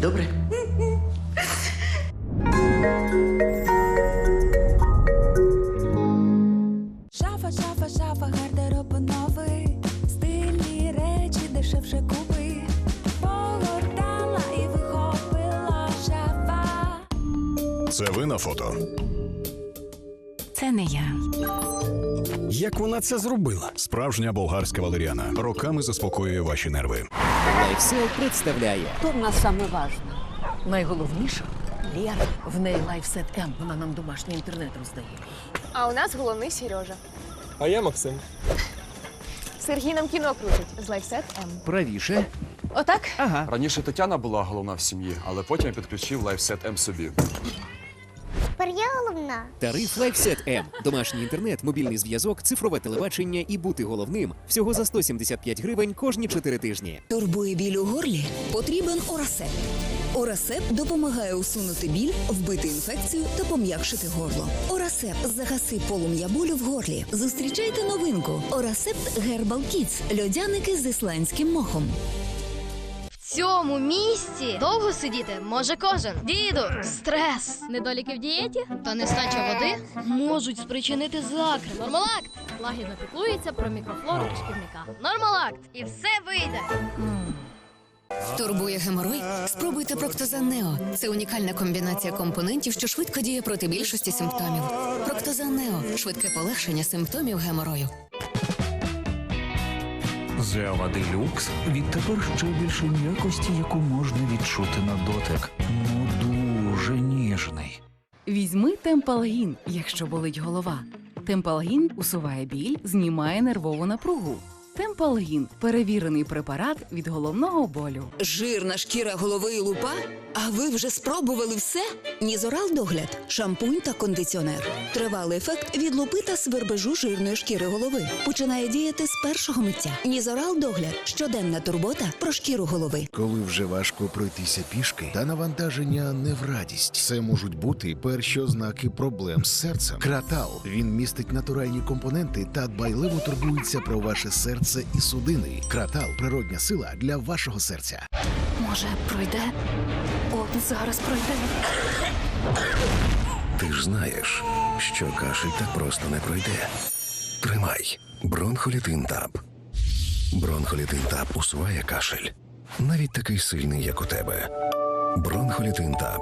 Добре. Шафа, шафа, шафа, гардероб новий, стильні речі дешевше купи. Погортала і вихопила шафа. Це ви на фото. Це не я. Як вона це зробила? Справжня болгарська валеріана. Роками заспокоює ваші нерви. Лайфсел представляє Хто в нас саме важне? Найголовніше Лєра. В неї лайфсет М. Вона нам домашній інтернет роздає. А у нас головний Сережа. А я Максим. Сергій нам кіно крутить з лайфсет М. правіше. Отак? Ага. Раніше Тетяна була головна в сім'ї, але потім я підключив лайфсет М собі. Тепер я головна. Тариф Лайфсет М. Домашній інтернет, мобільний зв'язок, цифрове телебачення і бути головним всього за 175 гривень кожні 4 тижні. Турбує біль у горлі? Потрібен Орасеп. Орасеп допомагає усунути біль, вбити інфекцію та пом'якшити горло. Орасеп загаси полум'я болю в горлі. Зустрічайте новинку. Орасепт Гербал Kids. льодяники з ісландським мохом. Цьому місці довго сидіти може кожен. Діду, стрес. Недоліки в дієті Та нестача води можуть спричинити закрив. Нормалакт лагідно піклується про мікрофлору шкідника. Нормалакт. І все вийде. Турбує геморой? Спробуйте Проктозан Нео. Це унікальна комбінація компонентів, що швидко діє проти більшості симптомів. Проктозан Нео швидке полегшення симптомів геморою. Зева Делюкс відтепер ще більше м'якості, яку можна відчути на дотик. Ну дуже ніжний. Візьми темпалгін, якщо болить голова. Темпалгін усуває біль, знімає нервову напругу. Темпалгін перевірений препарат від головного болю. Жирна шкіра голови і лупа? А ви вже спробували все? Нізорал догляд, шампунь та кондиціонер. Тривалий ефект від лупи та свербежу жирної шкіри голови. Починає діяти з першого миття. Нізорал догляд щоденна турбота про шкіру голови. Коли вже важко пройтися пішки, та навантаження не в радість. Це можуть бути перші ознаки проблем з серцем. Кратал він містить натуральні компоненти та дбайливо турбується про ваше серце і судини. Кратал природня сила для вашого серця. Може, пройде? От зараз пройде. Ти ж знаєш, що кашель так просто не пройде. Тримай бронхолітин таб. Бронхолітин таб усуває кашель, навіть такий сильний, як у тебе. Бронхолітин таб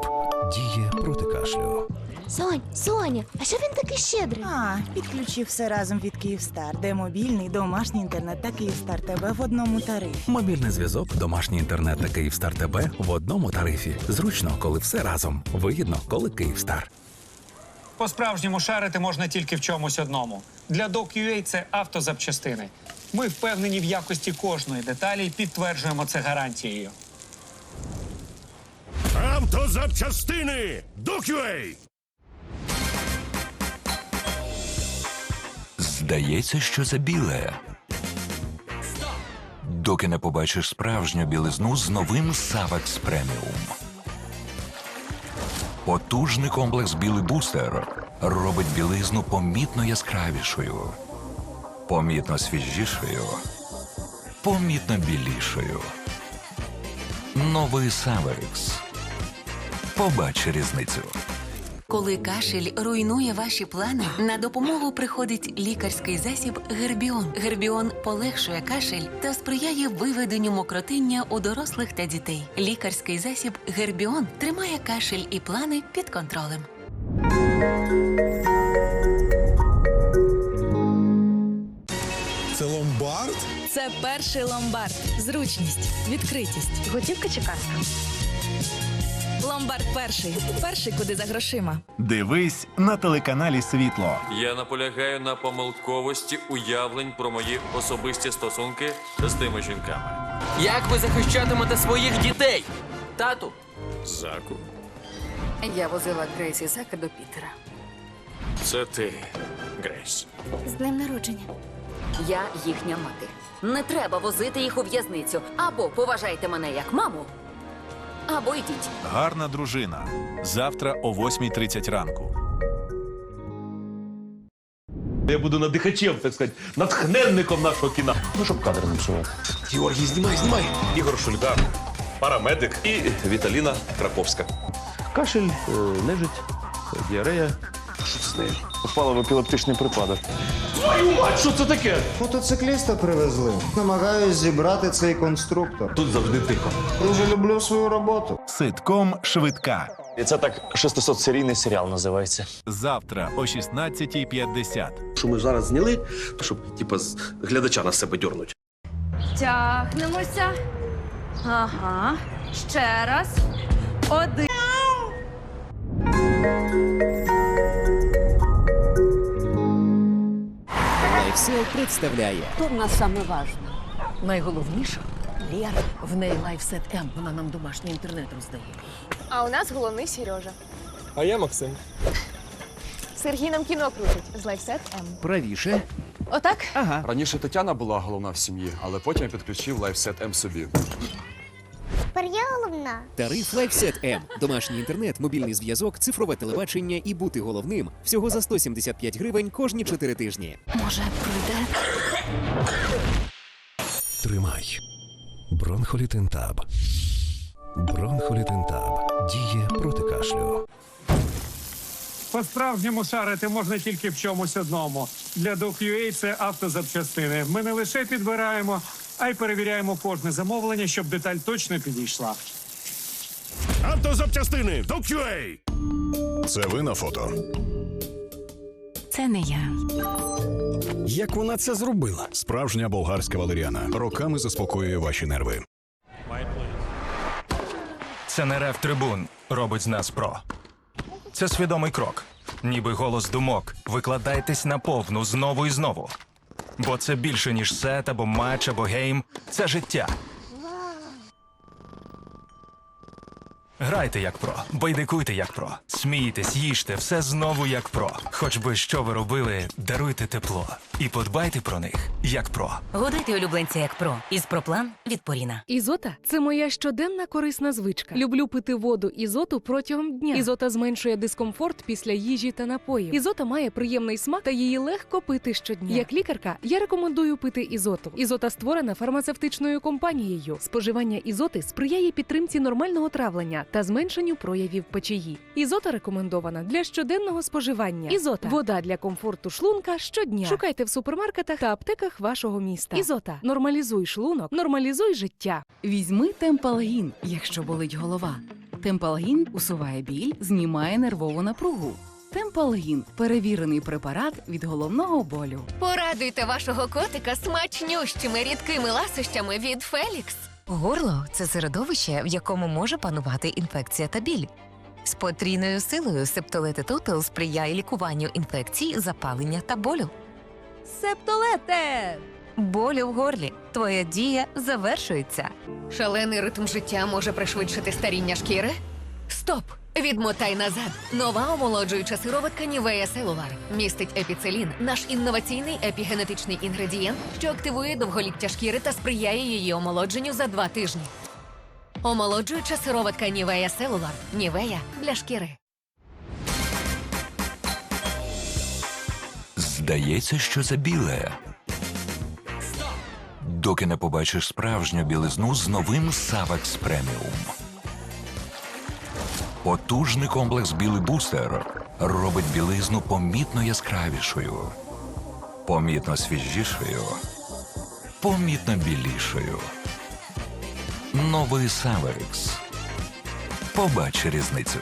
діє проти кашлю. Сонь, Соня, а що він такий щедрий? А, підключив все разом від Київстар, де мобільний, домашній інтернет та Київстар ТВ в одному тарифі. Мобільний зв'язок, домашній інтернет та Київстар ТБ в одному тарифі. Зручно, коли все разом. Вигідно, коли Київстар. По-справжньому шарити можна тільки в чомусь одному. Для DocUA це автозапчастини. Ми впевнені в якості кожної деталі і підтверджуємо це гарантією. Автозапчастини! DocUA! Здається, що це біле. Доки не побачиш справжню білизну з новим Савекс Преміум. Потужний комплекс білий бустер робить білизну помітно яскравішою, помітно свіжішою, помітно білішою. Новий Савекс. Побач різницю. Коли кашель руйнує ваші плани, на допомогу приходить лікарський засіб Гербіон. Гербіон полегшує кашель та сприяє виведенню мокротиння у дорослих та дітей. Лікарський засіб Гербіон тримає кашель і плани під контролем. Це ломбард? Це перший ломбард. Зручність, відкритість. Готівка чи картка? Ломбард перший. Перший куди за грошима. Дивись на телеканалі Світло. Я наполягаю на помилковості уявлень про мої особисті стосунки з тими жінками. Як ви захищатимете своїх дітей? Тату, Заку, Я возила Грейс Зака до Пітера. це ти, Грейс. З днем народження. Я їхня мати. Не треба возити їх у в'язницю. Або поважайте мене як маму, або йдіть. Гарна дружина. Завтра о 8.30 ранку. я буду надихачем, так сказати, натхненником нашого кіна. Ну, щоб кадр не псувати. Георгій, знімай, знімай. Ігор Шульга. парамедик і Віталіна Краковська. Кашель, е, нежить, діарея. Що це з нею? Попала в епілептичний припадок. Твою мать, що це таке? Мотоцикліста привезли. Намагаюсь зібрати цей конструктор. Тут завжди тихо. Дуже люблю свою роботу. Ситком швидка. І це так 600-серійний серіал називається. Завтра о 16.50. Що ми зараз зняли, щоб типа з глядача на себе дьорнуть. Тягнемося. Ага. Ще раз. Один. Лайфсел представляє Тут нас саме важне? Найголовніше Лєра. в неї лайфсет М. Вона нам домашній інтернет роздає. А у нас головний Сережа. А я Максим. Сергій нам кіно крутить з лайфсет М. правіше. Отак? Ага. Раніше Тетяна була головна в сім'ї, але потім я підключив лайфсет М собі. Тепер я головна. Тариф Лайфсет М. Домашній інтернет, мобільний зв'язок, цифрове телебачення і бути головним всього за 175 гривень кожні 4 тижні. Може, пройде? Тримай. Бронхолітинтаб. Бронхолітинтаб. Діє проти кашлю. По-справжньому шарити можна тільки в чомусь одному. Для DocUA це автозапчастини. Ми не лише підбираємо, а й перевіряємо кожне замовлення, щоб деталь точно підійшла. Автозапчастини до QA. Це ви на фото. Це не я. Як вона це зробила? Справжня болгарська валеріана роками заспокоює ваші нерви. Це не рев трибун робить з нас про. Це свідомий крок. Ніби голос думок. Викладайтесь на повну знову і знову. Бо це більше, ніж сет або матч, або гейм. Це життя. Грайте як про, байдикуйте як про, смійтесь, їжте, все знову як про. Хоч би що ви робили, даруйте тепло і подбайте про них як про. Годуйте улюбленця як про. Із проплан від Поріна. Ізота це моя щоденна корисна звичка. Люблю пити воду ізоту протягом дня. Ізота зменшує дискомфорт після їжі та напоїв. Ізота має приємний смак та її легко пити щодня. Як лікарка, я рекомендую пити ізоту. Ізота створена фармацевтичною компанією. Споживання ізоти сприяє підтримці нормального травлення та зменшенню проявів печії. Ізота рекомендована для щоденного споживання. Ізота вода для комфорту шлунка щодня. Шукайте в супермаркетах та аптеках вашого міста. Ізота нормалізуй шлунок, нормалізуй життя. Візьми темпалгін, якщо болить голова. Темпалгін усуває біль, знімає нервову напругу. Темпалгін перевірений препарат від головного болю. Порадуйте вашого котика смачнющими рідкими ласощами від Фелікс. Горло це середовище, в якому може панувати інфекція та біль. З потрійною силою септолети Тотал сприяє лікуванню інфекцій, запалення та болю. Септолете! Болю в горлі. Твоя дія завершується. Шалений ритм життя може пришвидшити старіння шкіри? Стоп! Відмотай назад. Нова омолоджуюча сироватка Нівея Селулар містить епіцелін, наш інноваційний епігенетичний інгредієнт, що активує довголіття шкіри та сприяє її омолодженню за два тижні. Омолоджуюча сироватка Нівея Селулар. Нівея для шкіри. Здається, що це біле. Доки не побачиш справжню білизну з новим Савекс Преміум. Потужний комплекс білий бустер робить білизну помітно яскравішою, помітно свіжішою, помітно білішою. Новий Савекс. Побач різницю.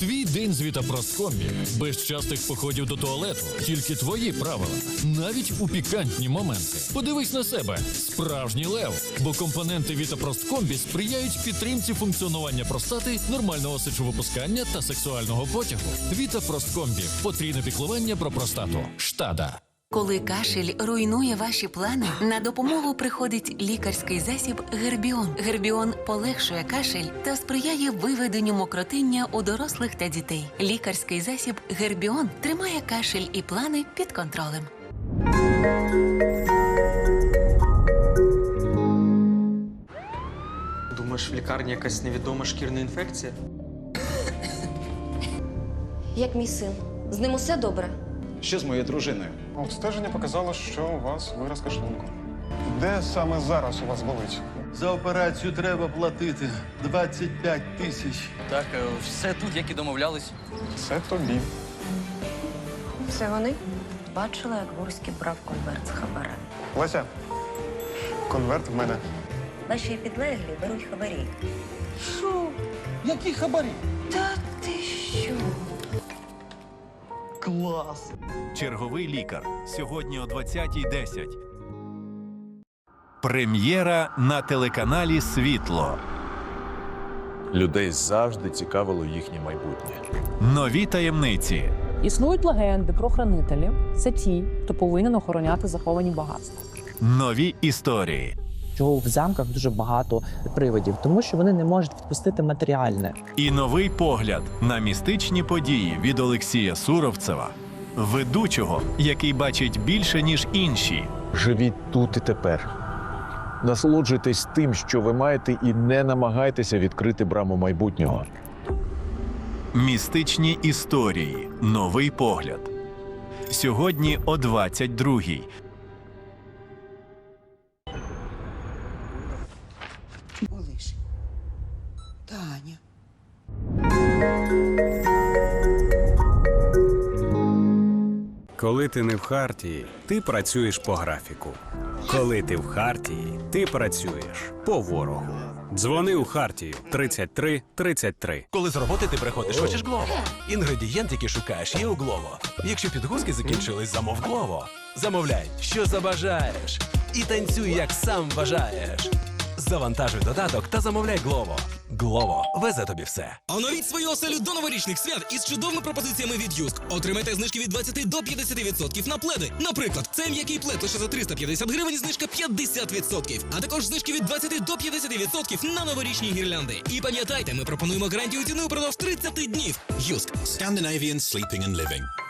Твій день з Вітапросткомбі. Без частих походів до туалету. Тільки твої правила. Навіть у пікантні моменти. Подивись на себе. Справжній лев. Бо компоненти Вітапросткомбі сприяють підтримці функціонування простати, нормального сечовипускання та сексуального потягу. Вітапросткомбі. Потрійне піклування про простату. Штада. Коли кашель руйнує ваші плани, на допомогу приходить лікарський засіб Гербіон. Гербіон полегшує кашель та сприяє виведенню мокротиння у дорослих та дітей. Лікарський засіб Гербіон тримає кашель і плани під контролем. Думаєш, в лікарні якась невідома шкірна інфекція? Як мій син. З ним усе добре. Що з моєю дружиною? Обстеження показало, що у вас виразка шлунку. Де саме зараз у вас болить? За операцію треба платити 25 тисяч. Так, е, все тут, як і домовлялись. Це тобі. Це вони? Бачила, як Гурський брав конверт з хабарем. Леся, конверт в мене. Наші підлеглі беруть хабарі. Що? Які хабарі? Та ти що? Клас. Черговий лікар. Сьогодні о 20.10. Прем'єра на телеканалі Світло. Людей завжди цікавило їхнє майбутнє. Нові таємниці. Існують легенди про хранителів. Це ті, хто повинен охороняти заховані багатства. Нові історії. Чого в замках дуже багато привидів, тому що вони не можуть відпустити матеріальне. І новий погляд на містичні події від Олексія Суровцева, ведучого, який бачить більше, ніж інші. Живіть тут і тепер. Насолоджуйтесь тим, що ви маєте, і не намагайтеся відкрити браму майбутнього. Містичні історії. Новий погляд. Сьогодні о 22-й. Коли ти не в хартії, ти працюєш по графіку. Коли ти в хартії, ти працюєш по ворогу. Дзвони у хартію 33 33. Коли з роботи ти приходиш, хочеш Глово. Інгредієнт, який шукаєш, є у Глово. Якщо підгузки закінчились, замов Глово. Замовляй, що забажаєш. І танцюй, як сам бажаєш. Завантажуй додаток та замовляй Глово. Глово везе тобі все. Оновіть свою оселю до новорічних свят із чудовими пропозиціями від Юск. Отримайте знижки від 20 до 50% на пледи. Наприклад, цей м'який плед лише за 350 гривень, знижка 50%. А також знижки від 20 до 50% на новорічні гірлянди. І пам'ятайте, ми пропонуємо гарантію ціни упродовж 30 днів. Юск Scandinavian Sleeping and Living.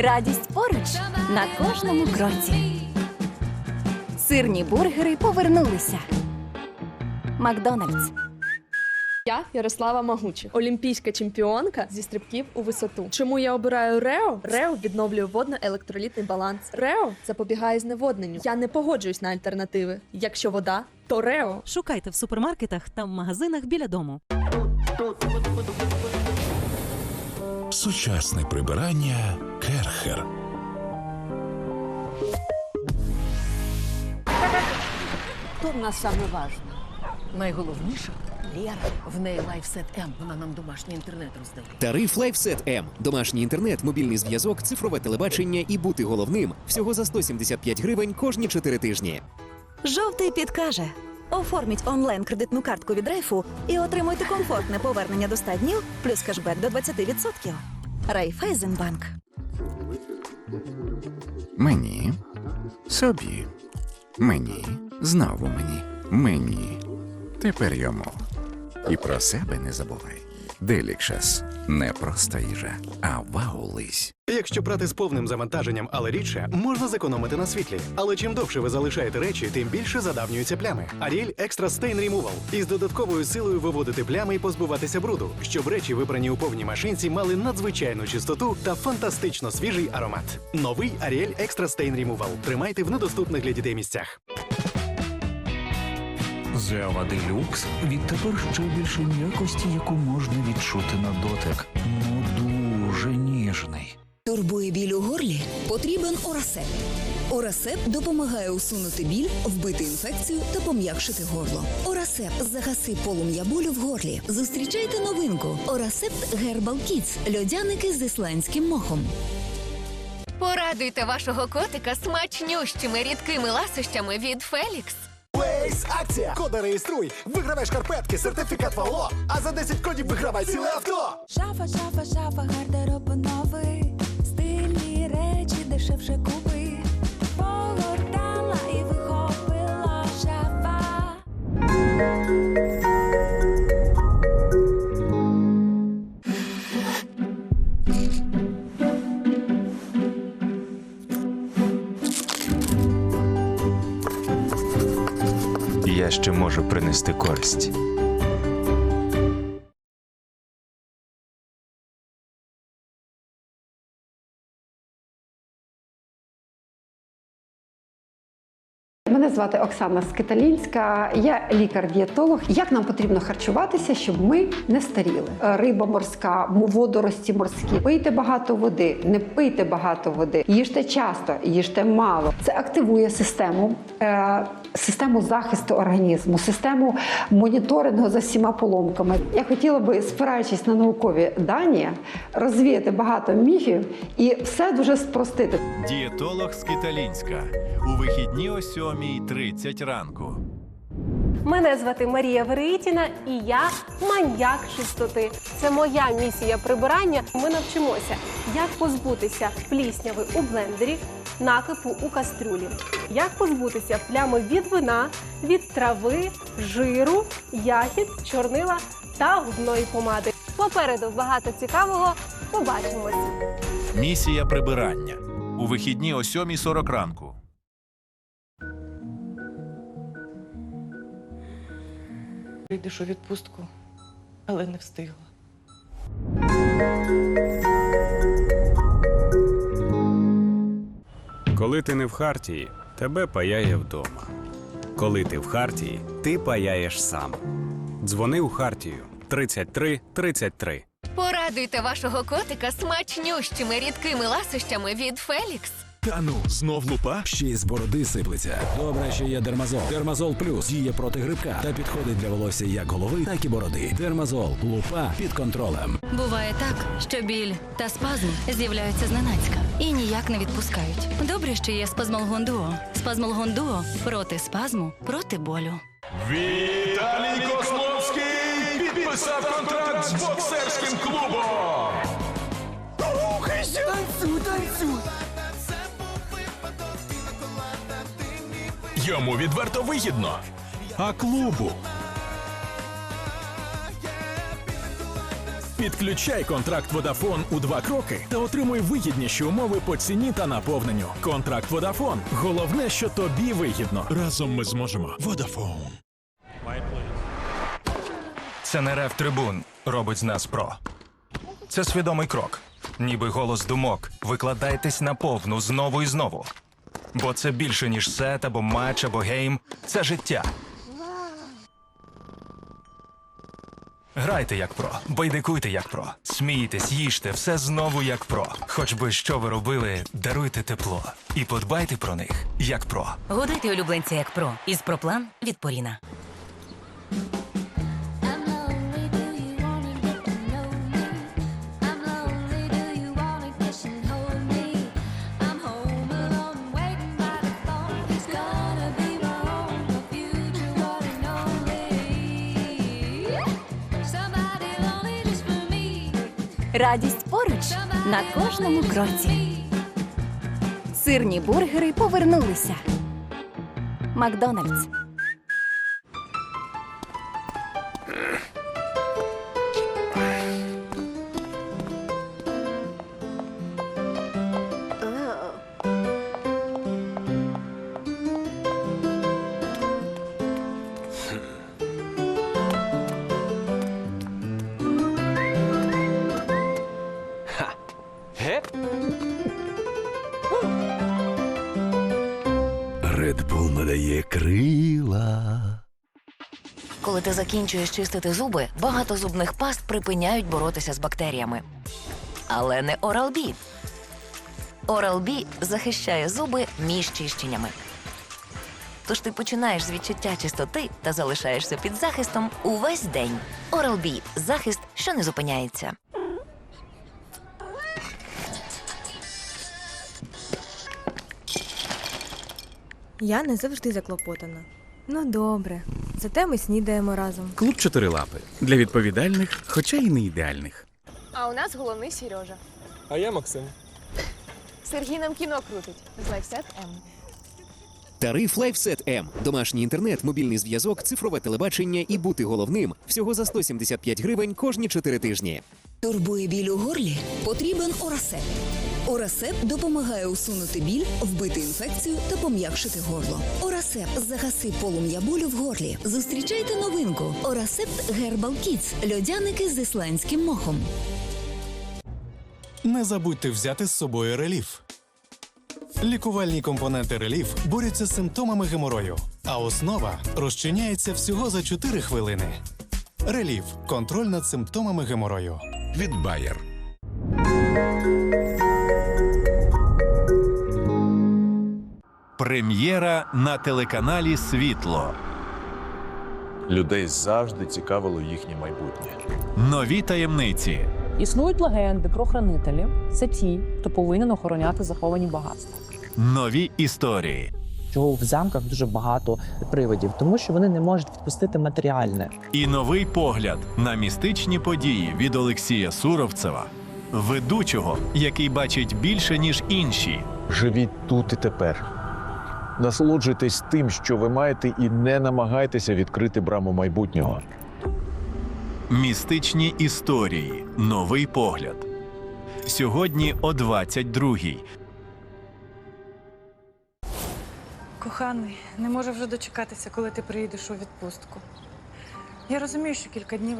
Радість поруч на кожному кроці. Сирні бургери повернулися. Макдональдс. Я Ярослава Магучі, олімпійська чемпіонка зі стрибків у висоту. Чому я обираю Рео? Рео відновлює водно-електролітний баланс. Рео запобігає зневодненню. Я не погоджуюсь на альтернативи. Якщо вода, то Рео. Шукайте в супермаркетах та в магазинах біля дому. Сучасне прибирання Керхер. Хто в нас саме важно? Найголовніше Лєра. В неї лайфсет М. Вона нам домашній інтернет роздає. Тариф LifeSet M. Домашній інтернет, мобільний зв'язок, цифрове телебачення і бути головним всього за 175 гривень кожні 4 тижні. Жовтий підкаже. Оформіть онлайн кредитну картку від Райфу і отримуйте комфортне повернення до 100 днів плюс кешбек до 20%. Райфайзенбанк. Мені, собі, мені, знову мені, мені, тепер йому. І про себе не забувай. Делікшес не просто їжа, а вау-лись. Якщо прати з повним завантаженням, але рідше, можна зекономити на світлі. Але чим довше ви залишаєте речі, тим більше задавнюються плями. Ariel Extra Stain Removal із додатковою силою виводити плями і позбуватися бруду, щоб речі, випрані у повній машинці, мали надзвичайну чистоту та фантастично свіжий аромат. Новий Ariel Extra Stain Removal. Тримайте в недоступних для дітей місцях. Зева Делюкс відтепер ще більше м'якості, яку можна відчути на дотик. Ну дуже ніжний. Турбує біль у горлі? Потрібен Орасеп. Орасеп допомагає усунути біль, вбити інфекцію та пом'якшити горло. Орасеп загаси полум'я болю в горлі. Зустрічайте новинку. Орасепт Гербал Kids. льодяники з ісландським мохом. Порадуйте вашого котика смачнющими рідкими ласощами від Фелікс. Рейс акція. Кода реєструй. Вигравай шкарпетки, сертифікат вало. А за 10 кодів вигравай ціле авто. Шафа, шафа, шафа, гардероб новий. Стильні речі, дешевше купи. Погортала і вихопила шафа. Що може принести користь. Звати Оксана Скиталінська, я лікар-дієтолог. Як нам потрібно харчуватися, щоб ми не старіли? Риба морська, водорості морські. Пийте багато води, не пийте багато води, їжте часто, їжте мало. Це активує систему, е, систему захисту організму, систему моніторингу за всіма поломками. Я хотіла би, спираючись на наукові дані, розвіяти багато міфів і все дуже спростити. Дієтолог з Киталінська. У вихідні о 7.30 ранку. Мене звати Марія Вереїтіна і я маньяк чистоти. Це моя місія прибирання. Ми навчимося, як позбутися плісняви у блендері, накипу у кастрюлі, як позбутися плями від вина, від трави, жиру, ягід, чорнила та губної помади. Попереду багато цікавого. Побачимось. Місія прибирання. У вихідні о 7.40 ранку. Йдеш у відпустку, але не встигла. Коли ти не в хартії, тебе паяє вдома. Коли ти в хартії, ти паяєш сам. Дзвони у хартію 33 33. Порадуйте вашого котика смачнющими рідкими ласощами від Фелікс. Та ну, знов лупа? Ще й з бороди сиплеться. Добре, що є Дермазол. Дермазол плюс діє проти грибка та підходить для волосся як голови, так і бороди. Дермазол. Лупа під контролем. Буває так, що біль та спазм з'являються зненацька і ніяк не відпускають. Добре, що є спазмолгон дуо. Спазмолгон дуо проти спазму, проти болю. Віталій Козловський підписав контракт з боксерським Йому відверто вигідно. А клубу. Підключай контракт Водафон у два кроки та отримуй вигідніші умови по ціні та наповненню. Контракт Водафон. Головне, що тобі вигідно. Разом ми зможемо. Водафон. Це не рев трибун робить з нас про. Це свідомий крок. Ніби голос думок. Викладайтесь на повну знову і знову. Бо це більше, ніж сет або матч, або гейм. Це життя. Грайте як про, байдикуйте як про, смійтесь, їжте, все знову як про. Хоч би що ви робили, даруйте тепло і подбайте про них як про. Годуйте улюбленця як про із проплан від Поріна. Радість поруч на кожному кроці. Сирні бургери повернулися. Макдональдс. Коли ти закінчуєш чистити зуби, багато зубних паст припиняють боротися з бактеріями. Але не Oral-B. Oral-B захищає зуби між чищеннями. Тож ти починаєш з відчуття чистоти та залишаєшся під захистом увесь день. Oral-B – захист, що не зупиняється. Я не завжди заклопотана. Ну добре, зате ми снідаємо разом. Клуб чотирилапи для відповідальних, хоча й не ідеальних. А у нас головний Сережа. А я Максим. Сергій нам кіно крутить з лайфсет М. Тариф LifeSet M. Домашній інтернет, мобільний зв'язок, цифрове телебачення і бути головним всього за 175 гривень кожні 4 тижні. Турбує біль у горлі? Потрібен Орасеп. Орасеп допомагає усунути біль, вбити інфекцію та пом'якшити горло. Орасеп загаси полум'я болю в горлі. Зустрічайте новинку. Орасепт Гербал Кітс. Льодяники з ісландським мохом. Не забудьте взяти з собою реліф. Лікувальні компоненти реліф борються з симптомами геморою, а основа розчиняється всього за 4 хвилини. Реліф контроль над симптомами геморою. Від Bayer. Прем'єра на телеканалі Світло. Людей завжди цікавило їхнє майбутнє. Нові таємниці. Існують легенди про хранителів. Це ті, хто повинен охороняти заховані багатства. Нові історії. Чого в замках дуже багато привидів, тому що вони не можуть відпустити матеріальне. І новий погляд на містичні події від Олексія Суровцева, ведучого, який бачить більше, ніж інші. Живіть тут і тепер. Насолоджуйтесь тим, що ви маєте, і не намагайтеся відкрити браму майбутнього. Містичні історії. Новий погляд. Сьогодні о 22-й. Коханий, не можу вже дочекатися, коли ти приїдеш у відпустку. Я розумію, що кілька днів